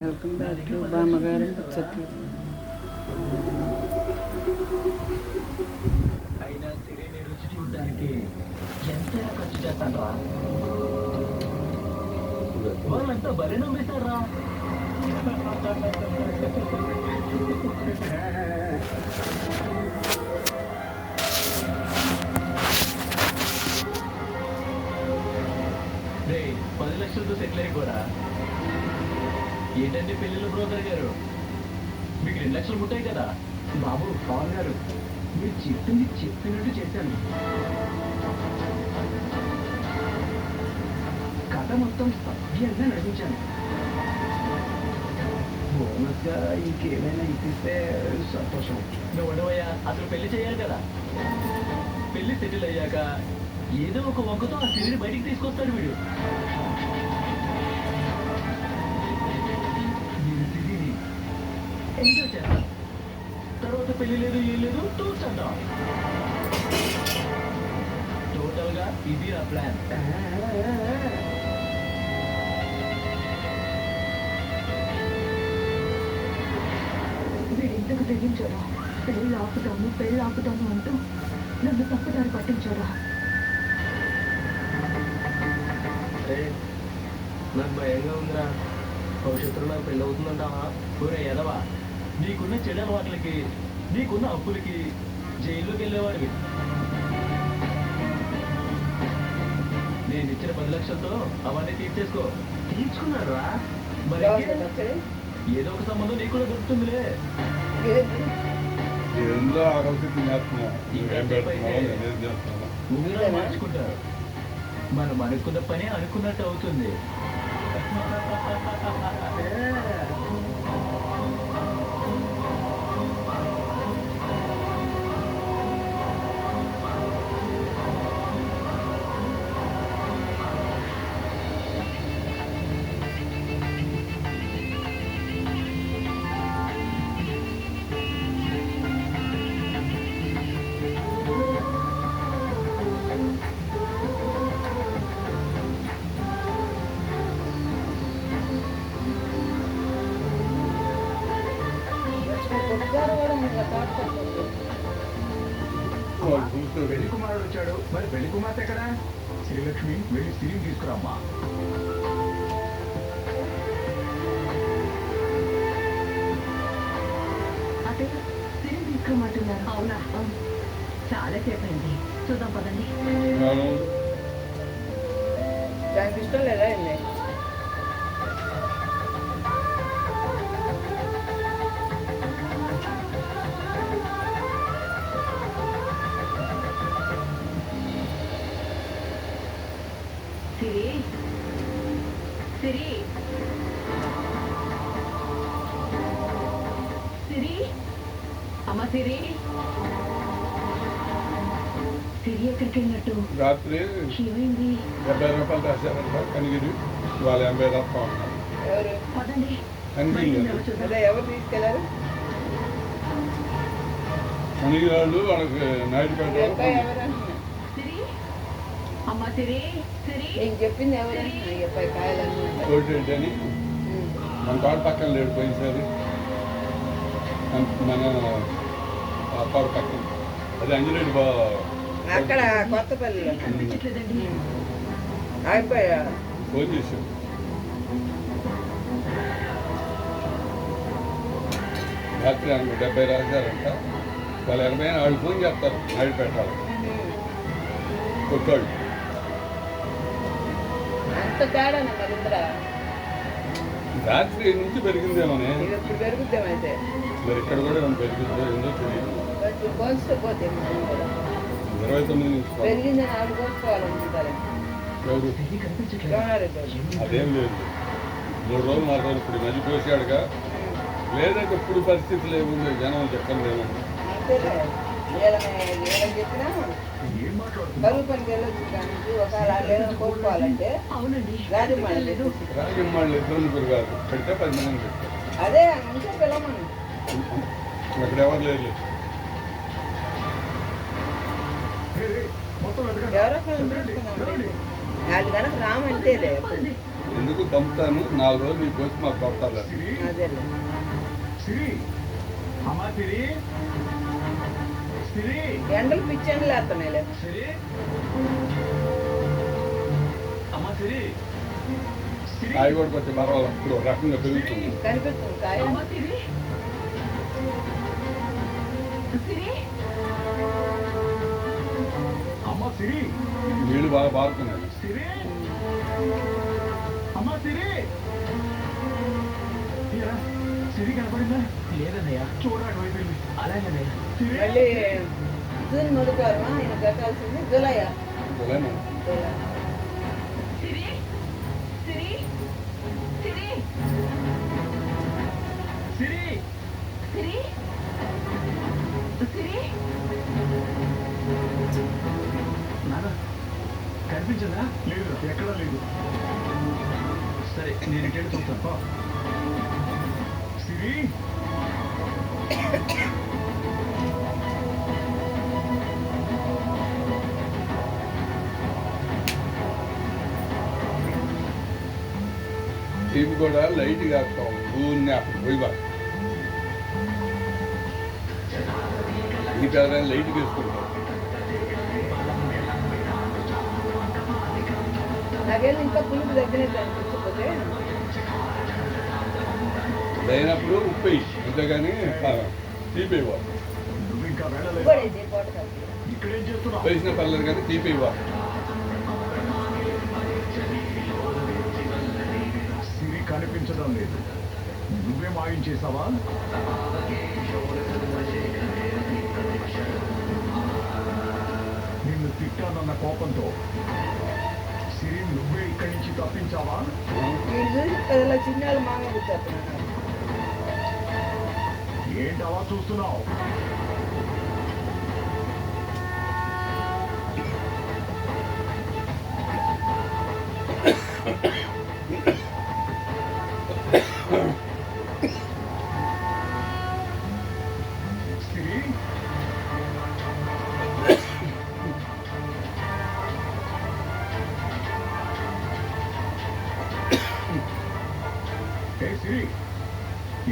Welcome back to బామ్మగారి చెట్లు అయినా సరే రుచి చూడడానికి ఎంత ఖర్చు చేస్తాను రా వాళ్ళంతా బలి నమ్మేశారా పది లక్షలతో సెటిల్ అయిపోరా. ఏంటండి పెళ్ళిళ్ళు బ్రోకర్ గారు? మీకు రెండు లక్షలు ముట్టాయి కదా. బాబు పవన్ గారు మీరు చెప్పింది చెప్పినట్టు చెప్పాను. కథ మొత్తం సభ్యంగా నడిపించాను. బోనస్గా ఇంకేమైనా ఇప్పిస్తే సంతోషం. నువ్వు ఉండవయ్యా అసలు పెళ్ళి చేయాలి కదా. పెళ్ళి సెటిల్ అయ్యాక ఏదో ఒక వంకతో ఆ సిరిని బయటికి తీసుకొస్తాడు వీడు. ఎంజాయ్ చేస్తాం తర్వాత పెళ్ళి లేదు ఏం లేదు టూర్స్ అంటాం టోటల్గా ఇది ఆ ప్లాన్ వీడింతకు తెగించాడా పెళ్ళి ఆపుతాను పెళ్ళి ఆపుతాను అంటూ నన్ను తప్పుదారి పట్టించాడా నాకు భయంగా ఉందిరా. భవిష్యత్తులో నాకు పెళ్ళి అవుతుందంటావా ఊరే ఎదవా? నీకున్న చెడు అలవాట్లకి నీకున్న అప్పులకి జైల్లోకి వెళ్ళేవాడివి. నేను ఇచ్చిన పది లక్షలతో అవన్నీ తీర్చేసుకో. తీర్చుకున్నారా? మరి? ఏదో ఒక సంబంధం నీకు కూడా దొరుకుతుందిలే మార్చుకుంటారు మనం అనుకున్న పని అనుకున్నట్టు అవుతుంది. శ్రీలక్ష్మి వెళ్ళి తీసుకురామ్మా. తిరిగి అవునా? చాలా అయింది చూద్దాం పదండి. దానికి ఇష్టం లేదా అమ్మ సిరి సిరి ఎక్కడికి వెళ్ళినట్టు రాత్రి ఏమైంది? డెబ్బై రూపాయలు రాశారంట కనిగిరి. వాళ్ళ ఎనభై రూపాయలు ఎవరు? పదండి. కనిగిరి ఎవరు వాళ్ళు వాళ్ళకి సిరి అమ్మ సిరి సిరి నేను చెప్పింది ఎవరు అని. మన తోట పక్కన లేడు పోయినసారి. మన ఆ తోట పక్కన అది అంజనేయుడు బా అక్కడ కొత్తపల్లిలో. అయిపోయా? ఫోన్ చేశాడు. రాత్రి ఆయనకు డెబ్బై రాశారంట. వాళ్ళు ఎనభై వాళ్ళు ఫోన్ చేస్తారు నాయుడుపేట వాళ్ళు కొట్టాడు. అంత తేడా రాత్రి నుంచి పెరిగిందేమోనే ఇది ఇప్పుడు పెరుగుతామైతే మరి ఇక్కడ కూడా ఏమైనా పెరిగిందో ఏందో తెలియదు. ఇరవై తొమ్మిది నుంచి పెరిగిందని ఆవిడ ఎవరు? అదేం లేదు. మూడు రోజులు నాలుగు రోజులు ఇప్పుడు మళ్ళీ పోసాడుగా లేదంటే ఇప్పుడు పరిస్థితులు ఏముంది జనం చెప్పండి ఏమన్నా చెప్పినా వెళ్ళొచ్చు ఒకవేళ కోరుకోవాలంటే పెడితే పది మంది అదే పిల్లమని అక్కడ ఎవరు ఎవరో ఎందుకు పంపుతాను నాలుగు రోజులు నీకు వచ్చి మాకు అమ్మా సిరి సిరి ఎండలు పిచ్చండి లేస్తున్నాయిలే సిరి. అమ్మా సిరి. సిరి. కాయ కూడా కొంచెం పర్వాలేదు ఇప్పుడు రకంగా పెరుగుతుంది. కనిపిస్తుంది కాయ. నీళ్ళు బాగా పారుతున్నాయి అమ్మా సిరి. తీరా సిరి కనపడిందా? లేదన్నయ్య. వైపు అలాగేనయ్య మళ్ళీ జూన్ మొదటివారమా ఆయన కట్టాల్సింది జూలై కనిపించదా? లేదు ఎక్కడా లేదు. సరే నేను ఇటు చూస్తాను పో. సిరి. టీవీ కూడా లైట్ వేస్తాం ఊరిని అక్కడ పోయి బా. ఈ పేద లైట్ వేసుకుంటాం లేనప్పుడు ఉప్పు వేయి. అంతేగాని తీపి ఇవ్వాలి నువ్వు ఇంకా వెళ్ళలేదు పడేసి పూట కాదు. ఇక్కడేం చేస్తున్నావు? వేసిన పర్లేదు కానీ తీపి కనిపించడం లేదు. నువ్వే మాయించేసావా నిన్ను తిట్టానన్న కోపంతో సిరి నువ్వే ఇక్కడి నుంచి తప్పించావా? ఏంటవా చూస్తున్నావు?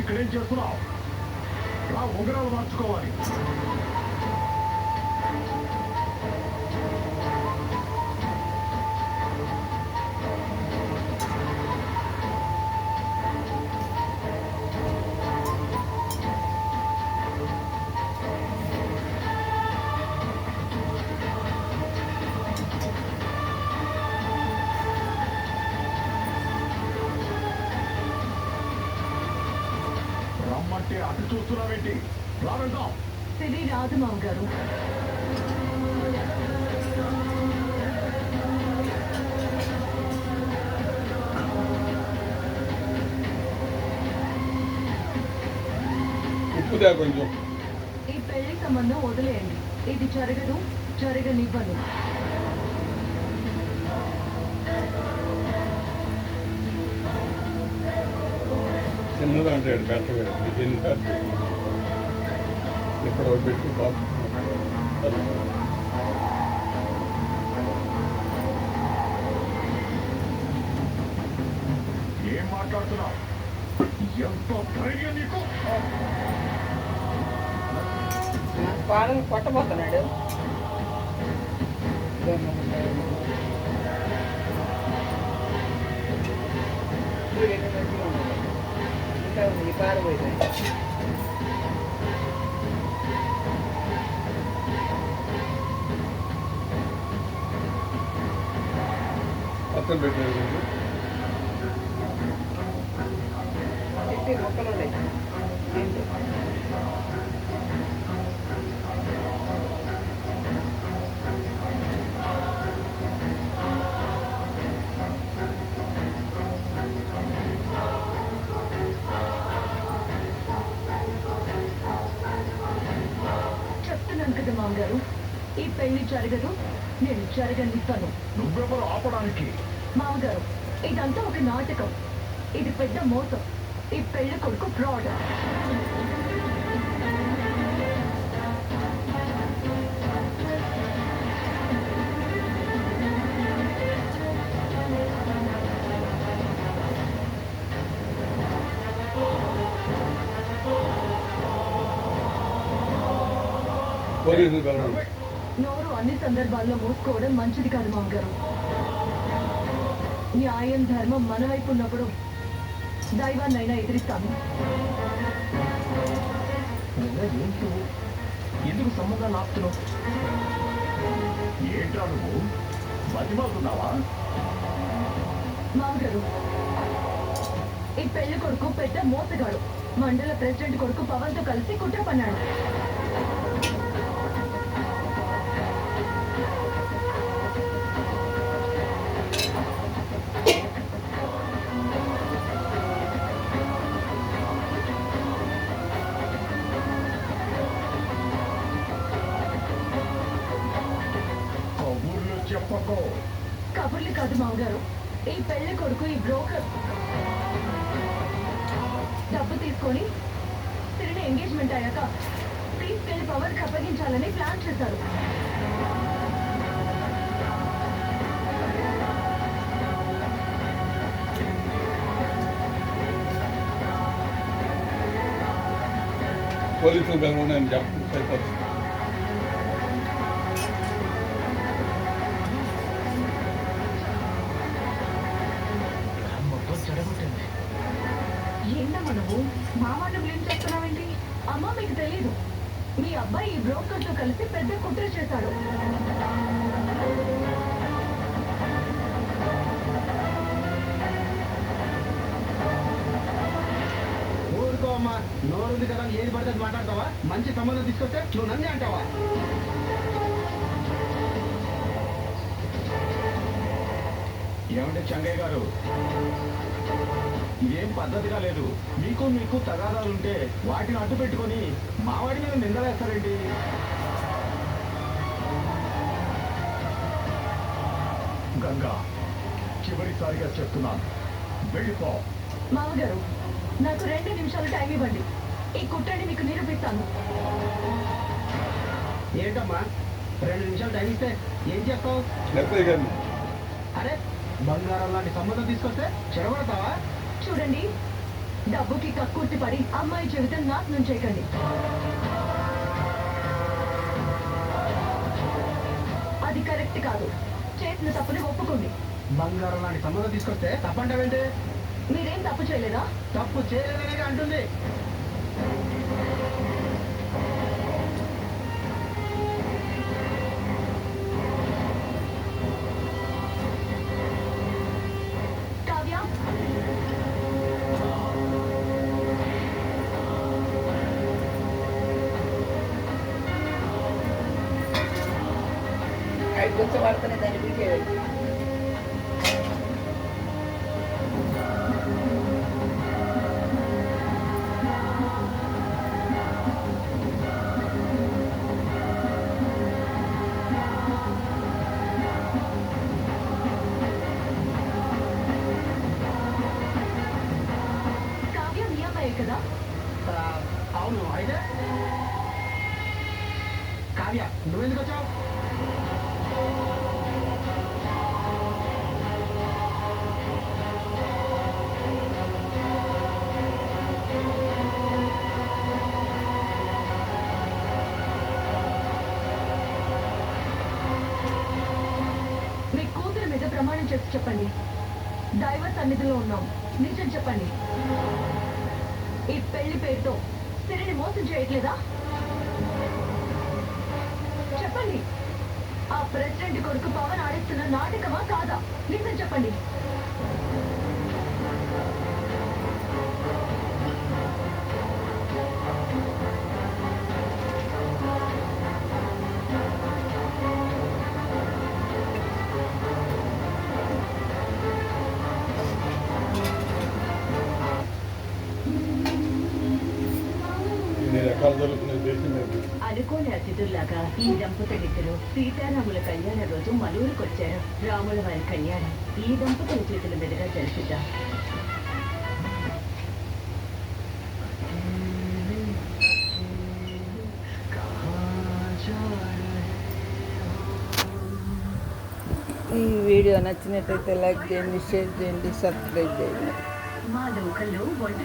ఇక్కడేం చేస్తున్నావు? రా ఉంగరాలు మార్చుకోవాలి. రమ్మంటే అటు చూస్తున్నావేంటి రా వెళ్దాం సిరి రాదు మామగారు. ఉప్పు దా కొంచెం. ఈ పెళ్ళి సంబంధం వదిలేయండి. ఇది జరగదు జరగనివ్వను. చిన్నది అంటాడు పెట్టవేడు ఇక్కడ ఒకటి పెట్టి ఏం మాట్లాడుతున్నావు? ఎంత ధైర్యం నీకు? నా పాడలు కొట్టబోతున్నాడు. E you got away Até I'll come. Né? పెళ్ళి జరగదు నేను జరగనిస్తాను నువ్వెవరు ఆపడానికి? మామగారు ఇదంతా ఒక నాటకం. ఇది పెద్ద మోసం. ఈ పెళ్ళి కొడుకు fraud. What is it going? అన్ని సందర్భాల్లో మూసుకోవడం మంచిది కాదు మామగారు. న్యాయం ధర్మం మన వైపు ఉన్నప్పుడు దైవాన్నైనా ఎదిరిస్తాను నిన్న ఏంటి? నువ్వు? ఎందుకు సంబంధాలు ఆపుతున్నావు? ఏంట్రా నువ్వు? బతిమాలుతున్నావా? మామగారు ఈ పెళ్ళి కొడుకు పెద్ద మోసగాడు. మండల ప్రెసిడెంట్ కొడుకు పవన్తో కలిసి కుట్ర పన్నాడు. కబుర్లు కాదు మామగారు. ఈ పెళ్ళి కొడుకు ఈ బ్రోకర్ డబ్బు తీసుకొని తిరిగి ఎంగేజ్మెంట్ అయ్యాక తీసుకెళ్ళి పవర్ అప్పగించాలని ప్లాన్ చేశారు. పోలీసులు కలవండి అని చెప్పండి నువ్వు బ్లేమ్ చేస్తున్నావేంటి? అమ్మ మీకు తెలియదు మీ అబ్బాయి ఈ బ్రోకర్తో కలిసి పెద్ద కుట్ర చేశాడు. అమ్మా. నోరుంది కదా ఏది పడితే మాట్లాడతావా? మంచి సంబంధం తీసుకొస్తే నువ్వు నన్నే అంటావా? ఏమంటే చంగయ్య గారు? ఇదేం పద్ధతిగా లేదు. మీకు మీకు తగాదాలుంటే వాటిని అడ్డు పెట్టుకొని మావాడి మీద నిందలేస్తారేంటి గంగా చివరిసారిగా చెప్తున్నాను. వెళ్ళిపో. మామగారు నాకు రెండు నిమిషాలు టైం ఇవ్వండి. ఈ కుట్రని మీకు నిరూపిస్తాను. ఏంటమ్మా? రెండు నిమిషాలు టైం ఇస్తే ఏం చేస్తావు? అరే బంగారం లాంటి సంబంధం తీసుకొస్తే చెడగొడతావా చూడండి. డబ్బుకి కక్కుర్తి పడి అమ్మాయి జీవితం నాశనం చేయకండి. అది కరెక్ట్ కాదు. చేసిన తప్పుని ఒప్పుకోండి. బంగారం లాంటి సంబంధం తీసుకొస్తే తప్పంటావేంటి? మీరేం తప్పు చేయలేదా? తప్పు చేయలేదనే అంటుంది. కొంచెం సన్నిధిలో ఉన్నాం. నిజం చెప్పండి. ఈ పెళ్ళి పేరుతో సిరిని మోసం చేయట్లేదా? చెప్పండి. ఆ ప్రెసిడెంట్ కొడుకు పవన్ ఆడిస్తున్న నాటకమా కాదా? నిజం చెప్పండి. అనుకోని అతిథుల్లాగా ఈ దంపతులిద్దరూ సీతారాముల కళ్యాణ రోజు మలూరుకు వచ్చారు. రాముల వారి కళ్యాణం. ఈ దంపతుల చేతుల మీదుగా జరిపిద్దాం ఈ వీడియో నచ్చినట్టయితే లైక్ చేయండి షేర్ చేయండి సబ్స్క్రైబ్ చేయండి. మా లోకల్లో వంట